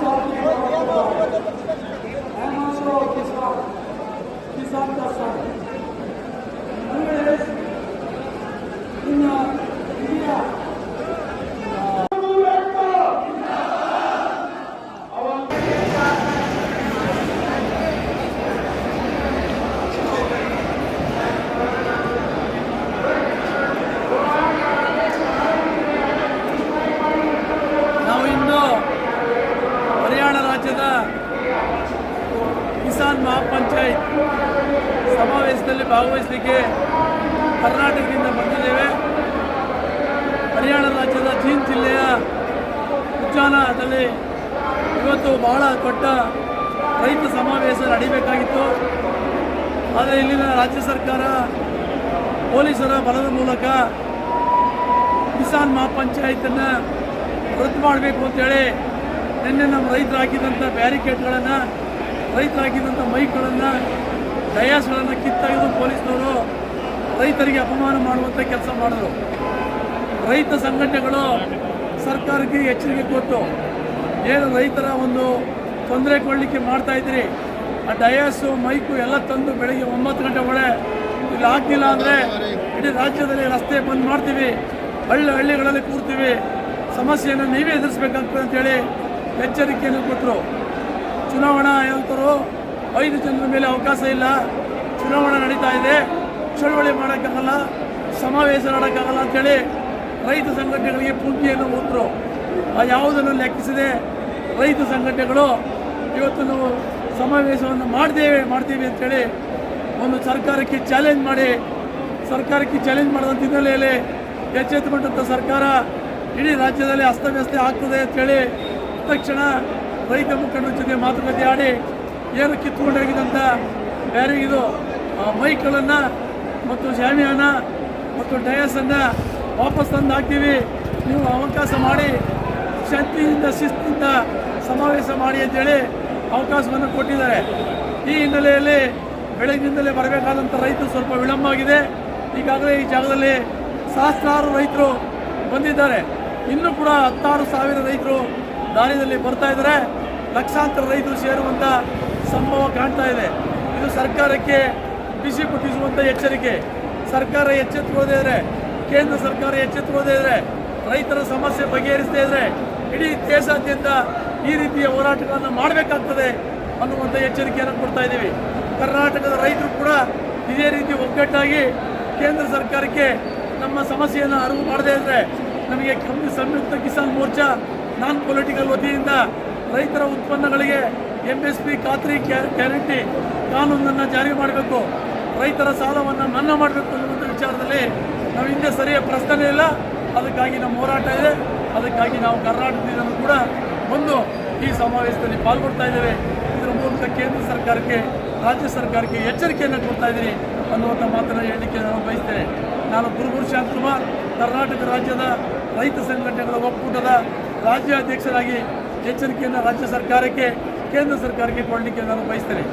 ಕಿಸಾನ್ ಕಿಸಾನ್ ಕಾಂಗ್ರೆಸ್ ಇನ್ನ ಹಿರಿಯ ನಾವು ಇಂದು ಹರಿಯಾಣ ರಾಜ್ಯದ ಕಿಸಾನ್ ಮಹಾಪಂಚಾಯತ್ ಸಮಾವೇಶದಲ್ಲಿ ಭಾಗವಹಿಸಲಿಕ್ಕೆ ಕರ್ನಾಟಕದಿಂದ ಬಂದಿದ್ದೇವೆ. ಹರಿಯಾಣ ರಾಜ್ಯದ ಜೀನ್ ಜಿಲ್ಲೆಯ ಉಜ್ಜಾನದಲ್ಲಿ ಇವತ್ತು ಬಹಳ ದೊಡ್ಡ ರೈತ ಸಮಾವೇಶ ನಡೀಬೇಕಾಗಿತ್ತು. ಆದರೆ ಇಲ್ಲಿನ ರಾಜ್ಯ ಸರ್ಕಾರ ಪೊಲೀಸರ ಬಲದ ಮೂಲಕ ಕಿಸಾನ್ ಮಹಾಪಂಚಾಯತನ್ನು ರದ್ದು ಮಾಡಬೇಕು ಅಂತೇಳಿ ನಿನ್ನೆ ನಮ್ಮ ರೈತರು ಹಾಕಿದಂಥ ಬ್ಯಾರಿಕೇಡ್ಗಳನ್ನು ರೈತರು ಹಾಕಿದಂಥ ಮೈಕ್ಗಳನ್ನು, ಡಯಾಸ್ಗಳನ್ನು ಕಿತ್ತಾಗಿದ್ದು ಪೊಲೀಸ್ನವರು ರೈತರಿಗೆ ಅಪಮಾನ ಮಾಡುವಂಥ ಕೆಲಸ ಮಾಡಿದ್ರು. ರೈತ ಸಂಘಟನೆಗಳು ಸರ್ಕಾರಕ್ಕೆ ಎಚ್ಚರಿಕೆ ಕೊಟ್ಟು, ಏನು ರೈತರ ಒಂದು ತೊಂದರೆ ಕೊಡಲಿಕ್ಕೆ ಮಾಡ್ತಾ ಇದ್ದೀರಿ? ಆ ಡಯಾಸು, ಮೈಕು ಎಲ್ಲ ತಂದು ಬೆಳಗ್ಗೆ ಒಂಬತ್ತು ಗಂಟೆ ಒಳಗೆ ಇಲ್ಲಿ ಆಗಲಿಲ್ಲ ಅಂದರೆ ಇಡೀ ರಾಜ್ಯದಲ್ಲಿ ರಸ್ತೆ ಬಂದ್ ಮಾಡ್ತೀವಿ, ಹಳ್ಳಿ ಹಳ್ಳಿಗಳಲ್ಲಿ ಕೂರ್ತೀವಿ. ಸಮಸ್ಯೆಯನ್ನು ನೀವೇ ಎದುರಿಸ್ಬೇಕಾಗ್ತದೆ ಅಂತೇಳಿ ಎಚ್ಚರಿಕೆಯನ್ನು ಕೊಟ್ಟರು. ಚುನಾವಣಾ ಆಯುಕ್ತರು ಐದು ಜನರ ಮೇಲೆ ಅವಕಾಶ ಇಲ್ಲ. ಚುನಾವಣೆ ನಡೀತಾ ಇದೆ. ಚಳವಳಿ ಮಾಡೋಕ್ಕಾಗಲ್ಲ ಸಮಾವೇಶ ಮಾಡೋಕ್ಕಾಗಲ್ಲ ಅಂತೇಳಿ ರೈತ ಸಂಘಟನೆಗಳಿಗೆ ಪೂರ್ತಿಯನ್ನು ಹೋದರು. ಆ ಯಾವುದನ್ನು ಲೆಕ್ಕಿಸದೆ ರೈತ ಸಂಘಟನೆಗಳು ಇವತ್ತು ನಾವು ಸಮಾವೇಶವನ್ನು ಮಾಡ್ತೇವೆ, ಮಾಡ್ತೀವಿ ಅಂತೇಳಿ ಒಂದು ಸರ್ಕಾರಕ್ಕೆ ಚಾಲೆಂಜ್ ಮಾಡಿ, ಸರ್ಕಾರಕ್ಕೆ ಚಾಲೆಂಜ್ ಮಾಡಿದಂಥ ಹಿನ್ನೆಲೆಯಲ್ಲಿ ಎಚ್ಚೆತ್ತುಕೊಂಡಂಥ ಸರ್ಕಾರ ಇಡೀ ರಾಜ್ಯದಲ್ಲಿ ಅಸ್ತವ್ಯಸ್ತ ಆಗ್ತದೆ ಅಂತೇಳಿ ತಕ್ಷಣ ರೈತ ಮುಖಂಡರ ಜೊತೆ ಮಾತುಕತೆ ಆಡಿ ಏನು ಕಿತ್ಕೊಂಡೋಗಿದಂಥ ಬೇರೆ ಇದು ಮೈಕ್ಗಳನ್ನು ಮತ್ತು ಜಾಮಿಯಾನ ಮತ್ತು ಡಯಸನ್ನು ವಾಪಸ್ ತಂದು ಹಾಕ್ತೀವಿ. ನೀವು ಅವಕಾಶ ಮಾಡಿ, ಶಕ್ತಿಯಿಂದ ಶಿಸ್ತಿನಿಂದ ಸಮಾವೇಶ ಮಾಡಿ ಅಂತೇಳಿ ಅವಕಾಶವನ್ನು ಕೊಟ್ಟಿದ್ದಾರೆ. ಈ ಹಿನ್ನೆಲೆಯಲ್ಲಿ ಬೆಳಗ್ಗಿನಿಂದಲೇ ಬರಬೇಕಾದಂಥ ರೈತರು ಸ್ವಲ್ಪ ವಿಳಂಬ ಆಗಿದೆ. ಈಗಾಗಲೇ ಈ ಜಾಗದಲ್ಲಿ ಸಹಸ್ರಾರು ರೈತರು ಬಂದಿದ್ದಾರೆ. ಇನ್ನೂ ಕೂಡ ಹತ್ತಾರು ಸಾವಿರ ರೈತರು ದಾರಿಯಲ್ಲಿ ಬರ್ತಾ ಇದ್ದಾರೆ. ಲಕ್ಷಾಂತರ ರೈತರು ಸೇರುವಂಥ ಸಂಭವ ಕಾಣ್ತಾ ಇದೆ. ಇದು ಸರ್ಕಾರಕ್ಕೆ ಬಿಸಿ ಪುಟ್ಟಿಸುವಂಥ ಎಚ್ಚರಿಕೆ. ಸರ್ಕಾರ ಎಚ್ಚೆತ್ತುಕೊಳ್ಳದೇ ಇದ್ರೆ, ಕೇಂದ್ರ ಸರ್ಕಾರ ಎಚ್ಚೆತ್ತುಕೊಳ್ಳದೇ ಇದ್ರೆ, ರೈತರ ಸಮಸ್ಯೆ ಬಗೆಹರಿಸದೇ ಇದ್ರೆ, ಇಡೀ ದೇಶಾದ್ಯಂತ ಈ ರೀತಿಯ ಹೋರಾಟಗಳನ್ನು ಮಾಡಬೇಕಾಗ್ತದೆ ಅನ್ನುವಂಥ ಎಚ್ಚರಿಕೆಯನ್ನು ಕೊಡ್ತಾ ಇದ್ದೀವಿ. ಕರ್ನಾಟಕದ ರೈತರು ಕೂಡ ಇದೇ ರೀತಿ ಒಗ್ಗಟ್ಟಾಗಿ ಕೇಂದ್ರ ಸರ್ಕಾರಕ್ಕೆ ನಮ್ಮ ಸಮಸ್ಯೆಯನ್ನು ಅರಿವು ಮಾಡದೇ ಇದ್ರೆ, ನಮಗೆ ಸಂಯುಕ್ತ ಕಿಸಾನ್ ಮೋರ್ಚಾ ನಾನ್ ಪೊಲಿಟಿಕಲ್ ವತಿಯಿಂದ ರೈತರ ಉತ್ಪನ್ನಗಳಿಗೆ ಎಂ ಎಸ್ ಪಿ ಖಾತ್ರಿ ಗ್ಯಾ- ಗ್ಯಾರಂಟಿ ಕಾನೂನನ್ನು ಜಾರಿ ಮಾಡಬೇಕು. ರೈತರ ಸಾಲವನ್ನು ಮನ್ನಾ ಮಾಡಬೇಕು ಅನ್ನುವಂಥ ವಿಚಾರದಲ್ಲಿ ನಾವು ಹಿಂದೆ ಸರಿಯ ಪ್ರಶ್ನೆ ಇಲ್ಲ. ಅದಕ್ಕಾಗಿ ನಮ್ಮ ಹೋರಾಟ ಇದೆ. ಅದಕ್ಕಾಗಿ ನಾವು ಕರ್ನಾಟಕದಿಂದ ಕೂಡ ಬಂದು ಈ ಸಮಾವೇಶದಲ್ಲಿ ಪಾಲ್ಗೊಳ್ತಾ ಇದ್ದೇವೆ. ಇದರ ಮೂಲಕ ಕೇಂದ್ರ ಸರ್ಕಾರಕ್ಕೆ, ರಾಜ್ಯ ಸರ್ಕಾರಕ್ಕೆ ಎಚ್ಚರಿಕೆಯನ್ನು ಕೊಡ್ತಾ ಇದ್ದೀನಿ ಅನ್ನುವಂಥ ಮಾತನ್ನು ಹೇಳಲಿಕ್ಕೆ ನಾನು ಬಯಸ್ತೇನೆ. ನಾನು ಗುರುಗುರು ಶಾಂತಕುಮಾರ್, ಕರ್ನಾಟಕ ರಾಜ್ಯದ ರೈತ ಸಂಘಟನೆಗಳ ಒಕ್ಕೂಟದ ರಾಜ್ಯಾಧ್ಯಕ್ಷರಾಗಿ ಎಚ್ಚರಿಕೆಯನ್ನು ರಾಜ್ಯ ಸರ್ಕಾರಕ್ಕೆ ಕೇಂದ್ರ ಸರ್ಕಾರಕ್ಕೆ ಕೊಡಲಿಕ್ಕೆ ನಾನು ಬಯಸ್ತೇನೆ.